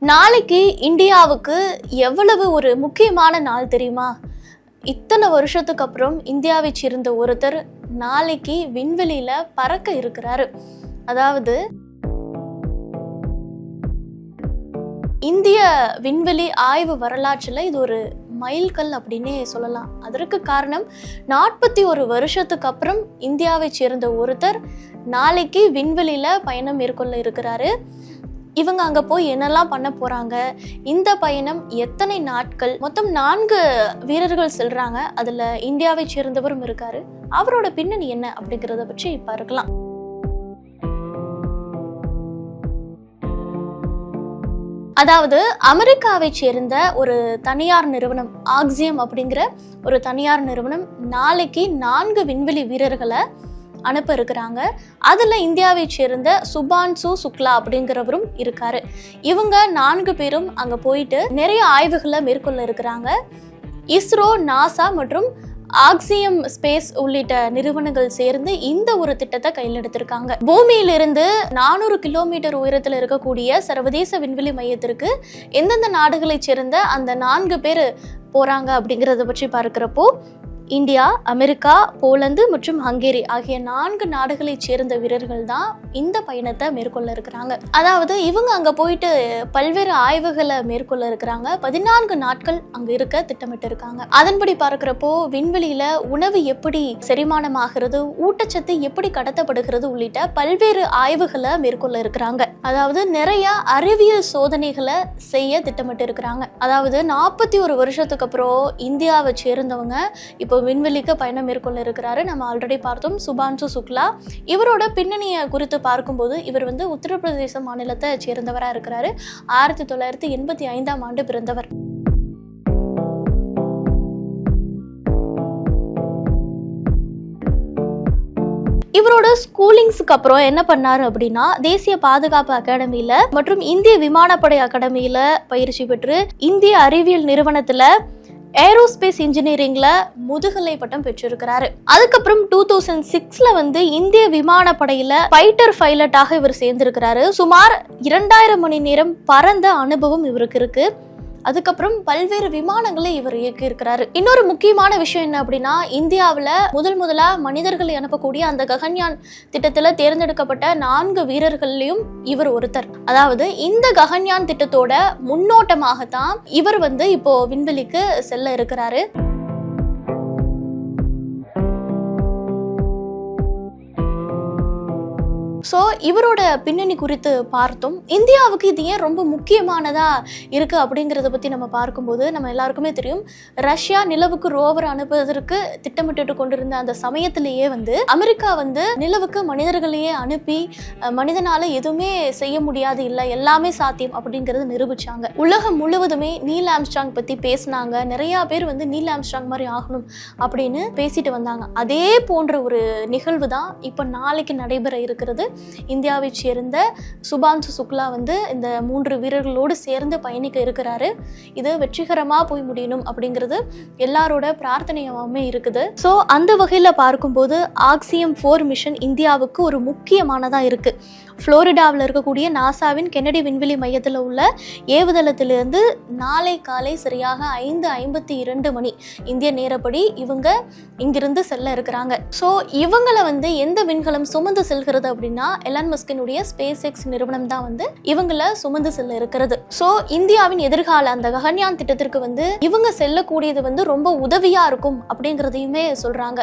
நாளைக்கு இந்தியாவுக்கு எவ்வளவு ஒரு முக்கியமான நாள் தெரியுமா? இத்தனை வருஷத்துக்கு அப்புறம் இந்தியாவை சேர்ந்த ஒருத்தர் நாளைக்கு விண்வெளியில பறக்க இருக்கிறாரு. அதாவது இந்திய விண்வெளி ஆய்வு வரலாற்றில் இது ஒரு மைல்கல் அப்படின்னே சொல்லலாம். அதற்கு காரணம் நாற்பத்தி ஒரு வருஷத்துக்கு அப்புறம் இந்தியாவை சேர்ந்த ஒருத்தர் நாளைக்கு விண்வெளியில பயணம் மேற்கொள்ள இருக்கிறாரு. இவங்க அங்க போய் என்னெல்லாம் பண்ண போறாங்க? இந்த பயணம் எத்தனை நாட்கள்? மொத்தம் நான்கு வீரர்கள் செல்றாங்க. அதுல இந்தியாவை சேர்ந்தவரும் இருக்காரு. அவரோட பின்னணி என்ன அப்படிங்கறத பற்றி இப்போ இருக்கலாம் அதாவது அமெரிக்காவை சேர்ந்த ஒரு தனியார் நிறுவனம் ஆக்சியம் அப்படிங்கிற ஒரு தனியார் நிறுவனம் நாளைக்கு நான்கு விண்வெளி வீரர்களை அனுப்ப இருக்கிறாங்க அதில் இந்தியாவை சேர்ந்த சுபான்சு சுக்லா அப்படிங்கிறவரும் இருக்காரு. இவங்க நான்கு பேரும் அங்கே போயிட்டு நிறைய ஆய்வுகளை மேற்கொள்ள இருக்கிறாங்க. இஸ்ரோ நாசா மற்றும் ஆக்சியம் ஸ்பேஸ் உள்ளிட்ட நிறுவனங்கள் சேர்ந்து இந்த ஒரு திட்டத்தை கையில் எடுத்திருக்காங்க. பூமியிலிருந்து நானூறு கிலோமீட்டர் உயரத்தில் இருக்கக்கூடிய சர்வதேச விண்வெளி மையத்திற்கு எந்தெந்த நாடுகளைச் சேர்ந்த அந்த நான்கு பேர் போகிறாங்க அப்படிங்கிறத பற்றி பார்க்குறப்போ இந்தியா அமெரிக்கா போலந்து மற்றும் ஹங்கேரி ஆகிய நான்கு நாடுகளைச் சேர்ந்த வீரர்கள் தான் இந்த பயணத்தை மேற்கொள்ள இருக்கிறாங்க. அதாவது இவங்க அங்க போயிட்டு பல்வேறு ஆய்வுகளை மேற்கொள்ள இருக்கிறாங்க. பதினான்கு நாட்கள் அங்க இருக்க திட்டமிட்டு இருக்காங்க அதன்படி பார்க்கிறப்போ விண்வெளியில உணவு எப்படி செரிமானமாகிறது ஊட்டச்சத்து எப்படி கடத்தப்படுகிறது உள்ளிட்ட பல்வேறு ஆய்வுகளை மேற்கொள்ள இருக்கிறாங்க. அதாவது நிறைய அறிவியல் சோதனைகளை செய்ய திட்டமிட்டு இருக்கிறாங்க அதாவது நாற்பத்தி ஒரு வருஷத்துக்கு அப்புறம் இந்தியாவை சேர்ந்தவங்க இப்போ விண்வெளிக்கு பயணம் மேற்கொள்ள இருக்கிறாரு நம்ம ஆல்ரெடி பார்த்தோம். சுபான்சு சுக்லா. இவரோட பின்னணியை குறித்து பார்க்கும்போது இவர் வந்து உத்தரப்பிரதேச மாநிலத்தை சேர்ந்தவராக இருக்கிறாரு. ஆயிரத்தி தொள்ளாயிரத்தி எண்பத்தி ஐந்தாம் ஆண்டு பிறந்தவர். இவரோட ஸ்கூலிங்ஸுக்கு அப்புறம் என்ன பண்ணாரு அப்படின்னா தேசிய பாதுகாப்பு அகாடமியில மற்றும் இந்திய விமானப்படை அகாடமியில பயிற்சி பெற்று இந்திய அறிவியல் நிறுவனத்துல ஏரோஸ்பேஸ் இன்ஜினியரிங்ல முதுகலை பட்டம் பெற்றிருக்கிறாரு. அதுக்கப்புறம் டூ தௌசண்ட் சிக்ஸ்ல வந்து இந்திய விமானப்படையில ஃபைட்டர் பைலட்டாக இவர் சேர்ந்திருக்கிறாரு. சுமார் இரண்டாயிரம் மணி நேரம் பறந்த அனுபவம் இவருக்கு இருக்கு. அதுக்கப்புறம் பல்வேறு விமானங்களை இவர் இயக்கியிருக்கிறாரு. இன்னொரு முக்கியமான விஷயம் என்ன அப்படின்னா இந்தியாவில் முதல் முதலா மனிதர்களை அனுப்பக்கூடிய அந்த ககன்யான் திட்டத்தில் தேர்ந்தெடுக்கப்பட்ட நான்கு வீரர்கள்லையும் இவர் ஒருத்தர். அதாவது இந்த ககன்யான் திட்டத்தோட முன்னோட்டமாகத்தான் இவர் வந்து இப்போ விண்வெளிக்கு செல்ல இருக்கிறாரு. ஸோ இவரோட பின்னணி குறித்து பார்த்தோம். இந்தியாவுக்கு இது ஏன் ரொம்ப முக்கியமானதாக இருக்குது அப்படிங்கிறத பற்றி நம்ம பார்க்கும்போது நம்ம எல்லாருக்குமே தெரியும். ரஷ்யா நிலவுக்கு ரோவர் அனுப்புவதற்கு திட்டமிட்டு கொண்டிருந்த அந்த சமயத்திலேயே வந்து அமெரிக்கா வந்து நிலவுக்கு மனிதர்களையே அனுப்பி மனிதனால் எதுவுமே செய்ய முடியாது இல்லை எல்லாமே சாத்தியம் அப்படிங்கிறது நிரூபிச்சாங்க. உலகம் முழுவதுமே நீல் ஆம்ஸ்ட்ராங் பற்றி பேசினாங்க. நிறையா பேர் வந்து நீல் ஆம்ஸ்ட்ராங் மாதிரி ஆகணும் அப்படின்னு பேசிட்டு வந்தாங்க. அதே போன்ற ஒரு நிகழ்வு தான் இப்போ நாளைக்கு நடைபெற இருக்கிறது. இந்தியாவை சேர்ந்த சுபான்சு சுக்லா வந்து இந்த மூன்று வீரர்களோடு சேர்ந்து பயணிக்க இருக்கிறாரு. இது வெற்றிகரமாக போய் முடியணும் அப்படிங்கிறது எல்லாரோட பிரார்த்தனையாகவுமே இருக்குது. ஸோ அந்த வகையில் பார்க்கும்போது ஆக்சியம் ஃபோர் மிஷன் இந்தியாவுக்கு ஒரு முக்கியமானதாக இருக்குது ஃப்ளோரிடாவில் இருக்கக்கூடிய நாசாவின் கென்னடி விண்வெளி மையத்தில் உள்ள ஏவுதளத்திலிருந்து நாளை காலை சரியாக ஐந்து ஐம்பத்தி இரண்டு மணி இந்திய நேரப்படி இவங்க இங்கிருந்து செல்ல இருக்கிறாங்க. ஸோ இவங்களை வந்து எந்த விண்கலம் சுமந்து செல்கிறது அப்படின்னா எலான் மஸ்கினுடைய ஸ்பேஸ் எக்ஸ் நிறுவனம் தான் வந்து இவங்கள சுமந்து செல்ல இருக்கிறது. ஸோ இந்தியாவின் எதிர்கால அந்த ககன்யான் திட்டத்திற்கு வந்து இவங்க செல்லக்கூடியது வந்து ரொம்ப உதவியா இருக்கும் அப்படிங்கிறதையுமே சொல்றாங்க.